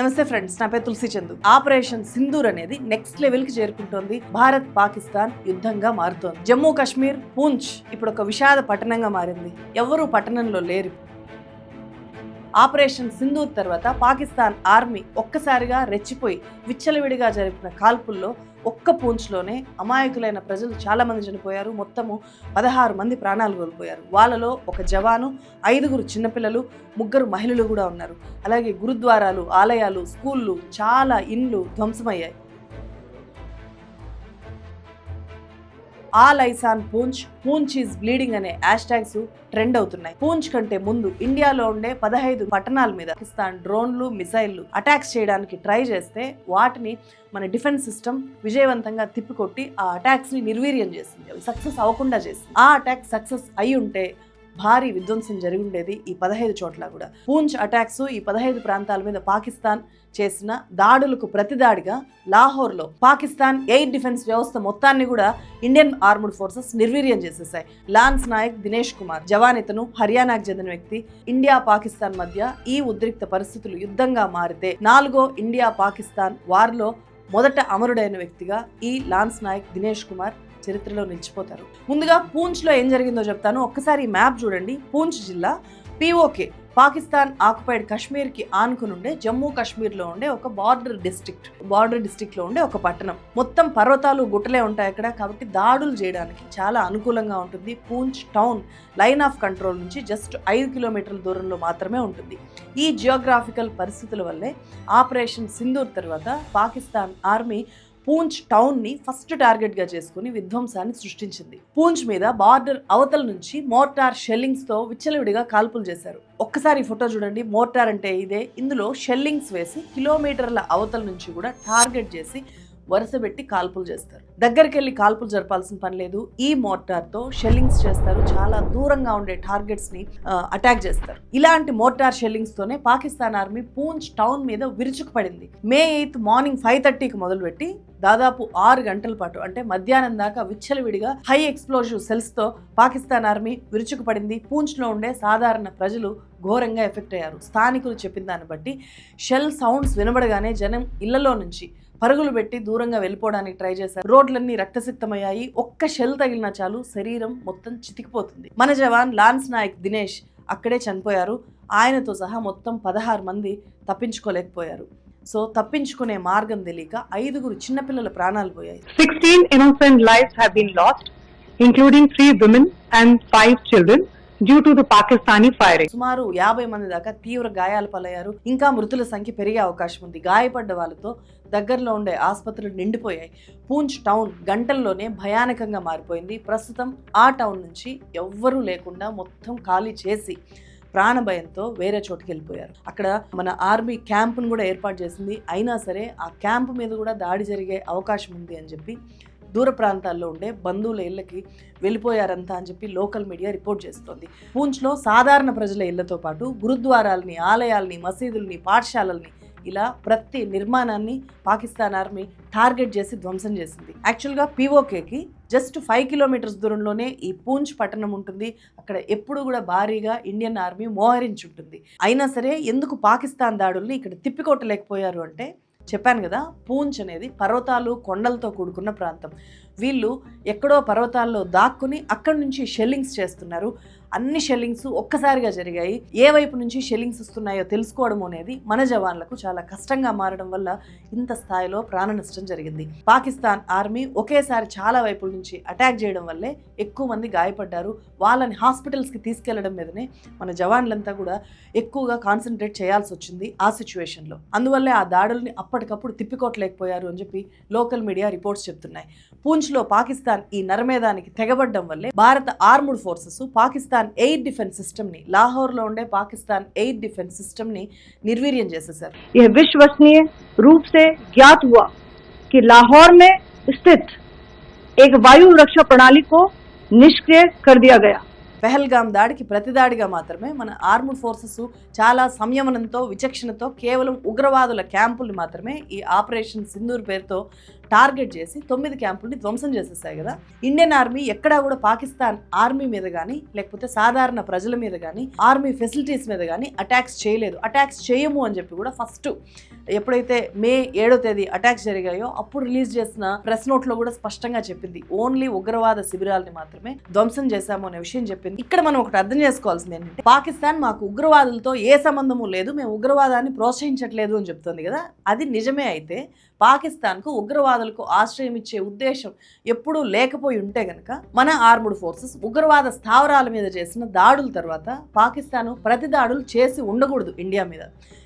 నమస్తే ఫ్రెండ్స్ నా పేరు తులసి చందు. ఆపరేషన్ సింధూర్ అనేది నెక్స్ట్ లెవెల్కి చేరుకుంటోంది. భారత్ పాకిస్తాన్ యుద్ధంగా మారుతోంది. జమ్మూ కాశ్మీర్ పూంచ్ ఇప్పుడు ఒక విషాద పట్టణంగా మారింది. ఎవరు పట్టణంలో లేరు. ఆపరేషన్ సింధూర్ తర్వాత పాకిస్తాన్ ఆర్మీ ఒక్కసారిగా రెచ్చిపోయి విచ్చలవిడిగా జరిపిన కాల్పుల్లో ఒక్క పూంచ్లోనే అమాయకులైన ప్రజలు చాలామంది చనిపోయారు. మొత్తము పదహారు మంది ప్రాణాలు కోల్పోయారు. వాళ్ళలో ఒక జవాను ఐదుగురు చిన్నపిల్లలు ముగ్గురు మహిళలు కూడా ఉన్నారు. అలాగే గురుద్వారాలు ఆలయాలు స్కూళ్ళు చాలా ఇండ్లు ధ్వంసమయ్యాయి. ఆ లైసాన్ పూంచ్ పూంచ్ ఈజ్ బ్లీడింగ్ అనే హ్యాష్ ట్యాగ్స్ ట్రెండ్ అవుతున్నాయి. పూంచ్ కంటే ముందు ఇండియాలో ఉండే పదహైదు పట్టణాల మీద పాకిస్తాన్ డ్రోన్లు మిసైళ్ళు అటాక్స్ చేయడానికి ట్రై చేస్తే వాటిని మన డిఫెన్స్ సిస్టమ్ విజయవంతంగా తిప్పికొట్టి ఆ అటాక్స్ని నిర్వీర్యం చేసింది. అవి సక్సెస్ అవ్వకుండా చేసింది. ఆ అటాక్ సక్సెస్ అయి ఉంటే భారీ విధ్వంసం జరిగి ఉండేది ఈ పదహైదు చోట్ల కూడా. పూంచ్ అటాక్స్ ఈ పదహైదు ప్రాంతాల మీద పాకిస్తాన్ చేసిన దాడులకు ప్రతిదాడిగా లాహోర్లో పాకిస్తాన్ ఎయిర్ డిఫెన్స్ వ్యవస్థ మొత్తాన్ని కూడా ఇండియన్ ఆర్మ్డ్ ఫోర్సెస్ నిర్వీర్యం చేసేసాయి. లాన్స్ నాయక్ దినేష్ కుమార్ జవాన్ ఇతను హర్యానాకు చెందిన వ్యక్తి. ఇండియా పాకిస్తాన్ మధ్య ఈ ఉద్రిక్త పరిస్థితులు యుద్ధంగా మారితే నాలుగో ఇండియా పాకిస్తాన్ వార్లో మొదట అమరుడైన వ్యక్తిగా ఈ లాన్స్ నాయక్ దినేష్ కుమార్ చరిత్రలో నిలిచిపోతారు. ముందుగా పూంచ్లో ఏం జరిగిందో చెప్తాను. ఒక్కసారి మ్యాప్ చూడండి. పూంచ్ జిల్లా పిఓకే పాకిస్తాన్ ఆక్యుపైడ్ కాశ్మీర్కి ఆనుకుని ఉండే జమ్మూ కాశ్మీర్లో ఉండే ఒక బార్డర్ డిస్ట్రిక్ట్ బార్డర్ డిస్ట్రిక్ట్లో ఉండే ఒక పట్టణం. మొత్తం పర్వతాలు గుట్టలే ఉంటాయి అక్కడ కాబట్టి దాడులు చేయడానికి చాలా అనుకూలంగా ఉంటుంది. Poonch town line of control నుంచి జస్ట్ ఐదు కిలోమీటర్ల దూరంలో మాత్రమే ఉంటుంది. ఈ జియోగ్రాఫికల్ పరిస్థితుల వల్లే ఆపరేషన్ సింధూర్ తర్వాత పాకిస్తాన్ ఆర్మీ పూంచ్ టౌన్ని ఫస్ట్ టార్గెట్గా చేసుకుని విధ్వంసాన్ని సృష్టించింది. పూంచ్ మీద బార్డర్ అవతల నుంచి మోర్టార్ షెల్లింగ్స్తో విచ్చలవిడిగా కాల్పులు చేశారు. ఒక్కసారి ఫోటో చూడండి. మోర్టార్ అంటే ఇదే. ఇందులో షెల్లింగ్స్ వేసి కిలోమీటర్ల అవతల నుంచి కూడా టార్గెట్ చేసి వరుస పెట్టి కాల్పులు చేస్తారు. దగ్గరికి వెళ్ళి కాల్పులు జరపాల్సిన పని లేదు. ఈ మోటార్తో షెల్లింగ్స్ చేస్తారు. చాలా దూరంగా ఉండే టార్గెట్స్ని అటాక్ చేస్తారు. ఇలాంటి మోర్టార్ షెల్లింగ్స్ తోనే పాకిస్తాన్ ఆర్మీ పూంచ్ టౌన్ మీద విరుచుకుపడింది. మే ఎయిత్ మార్నింగ్ ఫైవ్ థర్టీకి మొదలుపెట్టి దాదాపు ఆరు గంటల పాటు అంటే మధ్యాహ్నం దాకా విచ్చలవిడిగా హై ఎక్స్ప్లోజివ్ సెల్స్తో పాకిస్తాన్ ఆర్మీ విరుచుకుపడింది. పూంచ్లో ఉండే సాధారణ ప్రజలు ఘోరంగా ఎఫెక్ట్ అయ్యారు. స్థానికులు చెప్పిన దాన్ని బట్టి షెల్ సౌండ్స్ వినబడగానే జనం ఇళ్ళలో నుంచి పరుగులు పెట్టి దూరంగా వెళ్ళిపోవడానికి ట్రై చేశారు. రోడ్లన్నీ రక్తసిక్తమయ్యాయి. ఒక్క షెల్ తగిలిన చాలు శరీరం మొత్తం చితికిపోతుంది. మన జవాన్ లాన్స్ నాయక్ దినేష్ అక్కడే చనిపోయారు. ఆయనతో సహా మొత్తం పదహారు మంది తప్పించుకోలేకపోయారు. సో తప్పించుకునే మార్గం తెలియక ఐదుగురు చిన్నపిల్లల ప్రాణాలు పోయాయి. 16 innocent lives have been lost, including three women and five children, due to the Pakistani firing. సుమారు యాభై మంది దాకా తీవ్ర గాయాల పాలయ్యారు. ఇంకా మృతుల సంఖ్య పెరిగే అవకాశం ఉంది. గాయపడ్డ వాళ్ళతో దగ్గరలో ఉండే ఆసుపత్రులు నిండిపోయాయి. పూంచ్ టౌన్ గంటల్లోనే భయానకంగా మారిపోయింది. ప్రస్తుతం ఆ టౌన్ నుంచి ఎవ్వరూ లేకుండా మొత్తం ఖాళీ చేసి ప్రాణభయంతో వేరే చోటుకి వెళ్ళిపోయారు. అక్కడ మన ఆర్మీ క్యాంపును కూడా ఏర్పాటు చేసింది. అయినా సరే ఆ క్యాంపు మీద కూడా దాడి జరిగే అవకాశం ఉంది అని చెప్పి దూర ప్రాంతాల్లో ఉండే బంధువుల ఇళ్ళకి వెళ్ళిపోయారంతా అని చెప్పి లోకల్ మీడియా రిపోర్ట్ చేస్తోంది. పూంచ్లో సాధారణ ప్రజల ఇళ్ళతో పాటు గురుద్వారాల్ని ఆలయాల్ని మసీదుల్ని పాఠశాలల్ని ఇలా ప్రతి నిర్మాణాన్ని పాకిస్తాన్ ఆర్మీ టార్గెట్ చేసి ధ్వంసం చేసింది. యాక్చువల్గా పీఓకేకి జస్ట్ ఫైవ్ కిలోమీటర్స్ దూరంలోనే ఈ పూంచ్ పట్టణం ఉంటుంది. అక్కడ ఎప్పుడు కూడా భారీగా ఇండియన్ ఆర్మీ మోహరించి ఉంటుంది. అయినా సరే ఎందుకు పాకిస్తాన్ దాడుల్ని ఇక్కడ తిప్పికొట్టలేకపోయారు అంటే చెప్పాను కదా పూంచ్ అనేది పర్వతాలు కొండలతో కూడుకున్న ప్రాంతం. వీళ్ళు ఎక్కడో పర్వతాల్లో దాక్కుని అక్కడి నుంచి షెల్లింగ్స్ చేస్తున్నారు. అన్ని షెల్లింగ్స్ ఒక్కసారిగా జరిగాయి. ఏ వైపు నుంచి షెల్లింగ్స్ వస్తున్నాయో తెలుసుకోవడం అనేది మన జవాన్లకు చాలా కష్టంగా మారడం వల్ల ఇంత స్థాయిలో ప్రాణ నష్టం జరిగింది. పాకిస్తాన్ ఆర్మీ ఒకేసారి చాలా వైపుల నుంచి అటాక్ చేయడం వల్లే ఎక్కువ మంది గాయపడ్డారు. వాళ్ళని హాస్పిటల్స్కి తీసుకెళ్ళడం మీదనే మన జవాన్లంతా కూడా ఎక్కువగా కాన్సన్ట్రేట్ చేయాల్సి వచ్చింది ఆ సిచ్యువేషన్లో అందువల్లే ఆ దాడుల్ని అప్పటికప్పుడు తిప్పికొట్టలేకపోయారు అని చెప్పి లోకల్ మీడియా రిపోర్ట్స్ చెప్తున్నాయి. పూంచ్లో పాకిస్తాన్ ఈ నరమేధానికి తెగబడ్డం వల్లే భారత armed forces Pakistan air defence సిస్టమ్ని లాహోర్లో ఉండే పాకిస్తాన్ ఎయిర్ డిఫెన్స్ సిస్టమ్ని నిర్వీర్యం చేసేశారు यह विश्वसनीय रूप से ज्ञात हुआ कि लाहौर में स्थित एक वायु रक्षा प्रणाली को निष्क्रिय कर दिया गया పెహల్గాం దాడికి ప్రతిదాడిగా మాత్రమే మన ఆర్మ్డ్ ఫోర్సెస్ చాలా సంయమనంతో విచక్షణతో కేవలం ఉగ్రవాదుల క్యాంపుల్ని మాత్రమే ఈ ఆపరేషన్ సింధూర్ పేరుతో టార్గెట్ చేసి తొమ్మిది క్యాంపుల్ని ధ్వంసం చేసేసాయి కదా. ఇండియన్ ఆర్మీ ఎక్కడా కూడా పాకిస్తాన్ ఆర్మీ మీద కానీ లేకపోతే సాధారణ ప్రజల మీద కానీ ఆర్మీ ఫెసిలిటీస్ మీద కానీ అటాక్స్ చేయలేదు. అటాక్స్ చేయము అని చెప్పి కూడా ఫస్ట్ ఎప్పుడైతే మే ఏడో తేదీ అటాక్స్ జరిగాయో అప్పుడు రిలీజ్ చేసిన ప్రెస్ నోట్లో కూడా స్పష్టంగా చెప్పింది. ఓన్లీ ఉగ్రవాద శిబిరాలని మాత్రమే ధ్వంసం చేశాము అనే విషయం చెప్పింది ఇక్కడ మనం ఒకటి అర్థం చేసుకోవాల్సింది ఏంటంటే పాకిస్తాన్ మాకు ఉగ్రవాదులతో ఏ సంబంధము లేదు మేము ఉగ్రవాదాన్ని ప్రోత్సహించట్లేదు అని చెప్తుంది కదా. అది నిజమే అయితే పాకిస్తాన్కు ఉగ్రవాదులకు ఆశ్రయం ఇచ్చే ఉద్దేశం ఎప్పుడూ లేకపోయి ఉంటే గనక మన ఆర్ముడ్ ఫోర్సెస్ ఉగ్రవాద స్థావరాల మీద చేసిన దాడుల తర్వాత పాకిస్తాన్ ప్రతి దాడులు చేసి ఉండకూడదు ఇండియా మీద.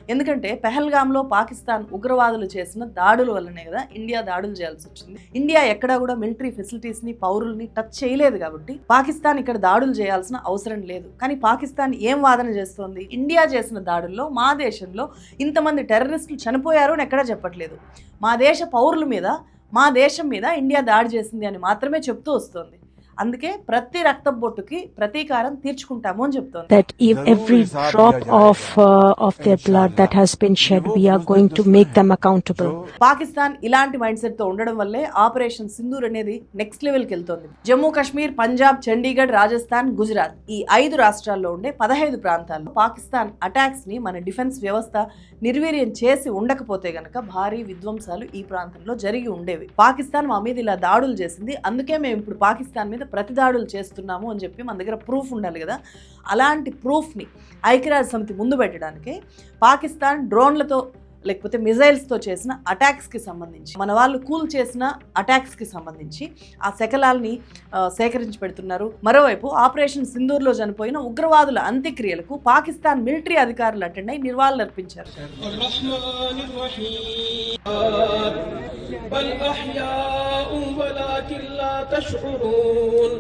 ఎందుకంటే పెహల్గామ్లో పాకిస్తాన్ ఉగ్రవాదులు చేసిన దాడుల వల్లనే కదా ఇండియా దాడులు చేయాల్సి వచ్చింది. ఇండియా ఎక్కడా కూడా మిలిటరీ ఫెసిలిటీస్ని పౌరుల్ని టచ్ చేయలేదు కాబట్టి పాకిస్తాన్ ఇక్కడ దాడులు చేయాలి చేయాల్సిన అవసరం లేదు. కానీ పాకిస్తాన్ ఏం వాదన చేస్తోంది? ఇండియా చేసిన దాడుల్లో మా దేశంలో ఇంతమంది టెర్రరిస్టులు చనిపోయారు అని ఎక్కడా చెప్పట్లేదు. మా దేశ పౌరుల మీద మా దేశం మీద ఇండియా దాడి చేసింది అని మాత్రమే చెప్తూ వస్తోంది. అందుకే ప్రతి రక్త బొట్టుకి ప్రతీకారం తీర్చుకుంటాము అని చెప్తోంది. That if every drop of uh, of their blood that has been shed, we are going to make them accountable. Pakistan ఇలాంటి మైండ్ సెట్తో ఉండడం వల్లే ఆపరేషన్ సింధూర్ అనేది నెక్స్ట్ లెవెల్కి వెళ్తోంది. జమ్మూ కాశ్మీర్ పంజాబ్ చండీగఢ్ రాజస్థాన్ గుజరాత్ ఈ ఐదు రాష్ట్రాల్లో ఉండే పదహైదు ప్రాంతాల్లో పాకిస్తాన్ అటాక్స్ని మన డిఫెన్స్ వ్యవస్థ నిర్వీర్యం చేసి ఉండకపోతే గనక భారీ విధ్వంసాలు ఈ ప్రాంతంలో జరిగి ఉండేవి. పాకిస్తాన్ మా మీద ఇలా దాడులు చేసింది అందుకే మేము ఇప్పుడు పాకిస్తాన్ మీద ప్రతి దాడులు చేస్తున్నాము అని చెప్పి మన దగ్గర ప్రూఫ్ ఉండాలి కదా అలాంటి ప్రూఫ్ని ఐక్యరాజ్య సమితి ముందు పెట్టడానికి పాకిస్తాన్ డ్రోన్లతో లేకపోతే మిజైల్స్తో చేసిన అటాక్స్కి సంబంధించి మన వాళ్ళు కూల్ చేసిన అటాక్స్కి సంబంధించి ఆ శకలాల్ని ఆ, సేకరించి పెడుతున్నారు మరోవైపు ఆపరేషన్ సింధూర్లో చనిపోయిన ఉగ్రవాదుల అంత్యక్రియలకు పాకిస్తాన్ మిలిటరీ అధికారులు అటెండ్ అయి నివాళులర్పించారు الرحمن الرحيم بل أحياء ولكن لا تشعرون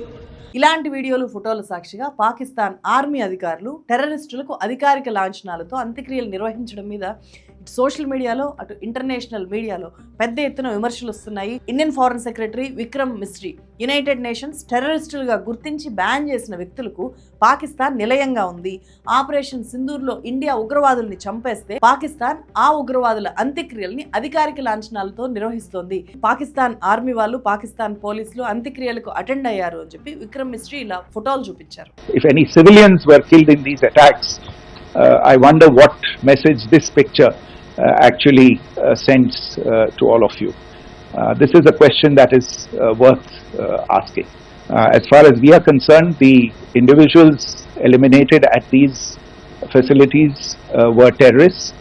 ఇలాంటి వీడియోలు ఫోటోల సాక్షిగా పాకిస్తాన్ ఆర్మీ అధికారులు టెర్రరిస్టులకు అధికారిక లాంఛనాలతో అంత్యక్రియలు నిర్వహించడం మీద ఇటు సోషల్ మీడియాలో అటు ఇంటర్నేషనల్ మీడియాలో పెద్ద ఎత్తున విమర్శలు వస్తున్నాయి. Indian foreign secretary Vikram Mistry United Nations టెర్రరిస్టులుగా గుర్తించి బ్యాన్ చేసిన వ్యక్తులకు పాకిస్తాన్ నిలయంగా ఉంది. ఆపరేషన్ సింధూర్లో ఇండియా ఉగ్రవాదుల్ని చంపేస్తే పాకిస్తాన్ ఆ ఉగ్రవాదుల అంత్యక్రియల్ని అధికారిక లాంఛనాలతో నిర్వహిస్తోంది. పాకిస్తాన్ ఆర్మీ వాళ్ళు పాకిస్తాన్ పోలీసులు అంత్యక్రియలకు అటెండ్ అయ్యారు అని చెప్పి విక్రమ్ మిస్ట్రీ ఇలా ఫోటోలు చూపించారు. Uh, I wonder what message this picture actually uh, sends uh, to all of you. Uh, this is a question that is uh, worth uh, asking. Uh, as far as we are concerned, the individuals eliminated at these facilities uh, were terrorists.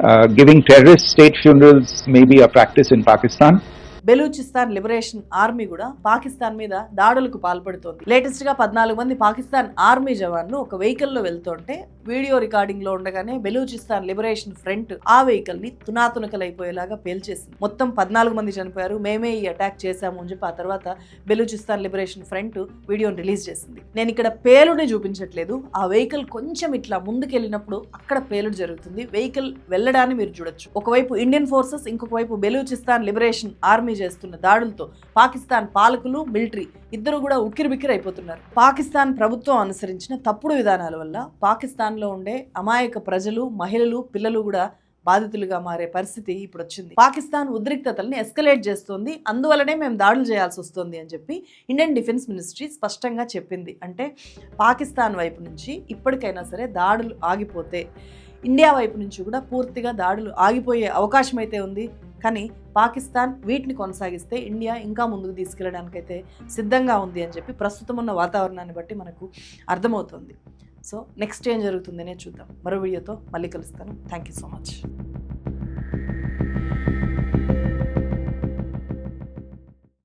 Uh, giving terrorist state funerals may be a practice in Pakistan. Balochistan liberation army కూడా పాకిస్తాన్ మీద దాడులకు పాల్పడుతోంది. లేటెస్ట్గా పద్నాలుగు మంది Pakistan army జవాన్లు ఒక వెహికల్లో వెళ్తుంటే వీడియో రికార్డింగ్లో ఉండగానే బెలూచిస్తాన్ లిబరేషన్ ఫ్రంట్ ఆ వెహికల్ని తునాతునకలైపోయేలాగా పేల్చేసింది. మొత్తం పద్నాలుగు మంది చనిపోయారు. మేమే ఈ అటాక్ చేశాము అని చెప్పి ఆ తర్వాత బెలూచిస్తాన్ లిబరేషన్ ఫ్రంట్ వీడియోని రిలీజ్ చేసింది. నేను ఇక్కడ పేలుడిని చూపించట్లేదు. ఆ వెహికల్ కొంచెం ఇట్లా ముందుకెళ్ళినప్పుడు అక్కడ పేలుడు జరుగుతుంది. వెహికల్ వెళ్ళడాన్ని మీరు చూడొచ్చు. ఒకవైపు ఇండియన్ ఫోర్సెస్ ఇంకొక వైపు బెలూచిస్తాన్ లిబరేషన్ ఆర్మీ చేస్తున్న దాడులతో పాకిస్తాన్ పాలకులు మిలిటరీ ఇద్దరు కూడా ఉక్కిరిబిక్కిరి అయిపోతున్నారు పాకిస్తాన్ ప్రభుత్వం అనుసరించిన తప్పుడు విధానాల వల్ల పాకిస్తాన్లో ఉండే అమాయక ప్రజలు మహిళలు పిల్లలు కూడా బాధితులుగా మారే పరిస్థితి ఇప్పుడు వచ్చింది పాకిస్తాన్ ఉద్రిక్తతల్ని ఎస్కలేట్ చేస్తోంది. అందువలనే మేము దాడులు చేయాల్సి వస్తుంది అని చెప్పి ఇండియన్ డిఫెన్స్ మినిస్ట్రీ స్పష్టంగా చెప్పింది. అంటే పాకిస్తాన్ వైపు నుంచి ఇప్పటికైనా సరే దాడులు ఆగిపోతే ఇండియా వైపు నుంచి కూడా పూర్తిగా దాడులు ఆగిపోయే అవకాశం అయితే ఉంది. కానీ పాకిస్తాన్ వీటిని కొనసాగిస్తే ఇండియా ఇంకా ముందుకు తీసుకెళ్ళడానికైతే సిద్ధంగా ఉంది అని చెప్పి ప్రస్తుతం ఉన్న వాతావరణాన్ని బట్టి మనకు అర్థమవుతుంది. సో నెక్స్ట్ ఏం జరుగుతుందనే చూద్దాం. మరో వీడియోతో మళ్ళీ కలుస్తాను. Thank you so much